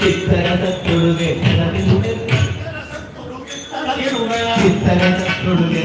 ചിത്തരസത്തൊടുകെ ചിത്തരസത്തൊടുകെ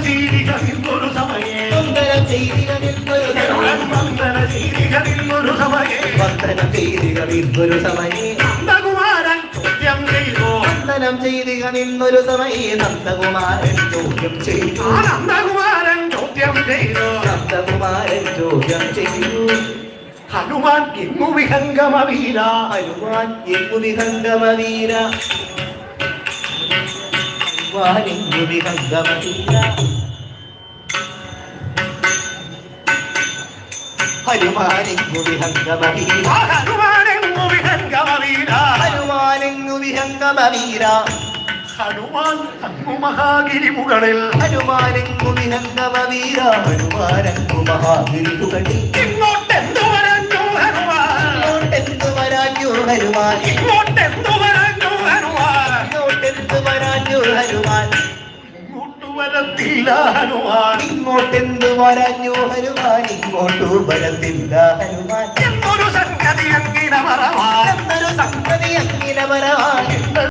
ചെയ്തിരുന്നൊരു സമയേ വന്ദനം ചെയ്തിക നിന്നൊരു സമയേ നന്ദകുമാരൻ ചോദ്യം ചെയ്തു നന്ദകുമാരൻ ചോദ്യം ചെയ്തു ഹനുമാൻ ഇന്നു വിഹംഗമവീര. ഹനുമാൻ എങ്ങു വിഹംഗമവീര ഹനുമാൻ എങ്ങു വിഹംഗമവീര. ഹനുമാൻ എങ്ങു വിഹംഗമവീര ഹനുമാൻ എന്നു വിഹംഗമവീര ഹനുമാൻ അങ്ങു മഹാഗിരി മുകളിൽ ഇങ്ങോട്ടെന്തു വരാഞ്ഞു ഹനുമാൻ? ഇങ്ങോട്ടെന്തു വരാഞ്ഞു ഹനുമാൻ? ഇങ്ങോട്ടെന്തു വരാഞ്ഞു ഹനുമാൻ. ഇങ്ങോട്ടെന്തു വരാഞ്ഞു ഹനുമാൻ? ഇങ്ങോട്ടു വരത്തില്ല ഹനുമാൻ. എന്നൊരു സംഗതി അങ്കിന മറവാൻ എന്നൊരു സംഗതി അങ്ങിനെ വരവാൻ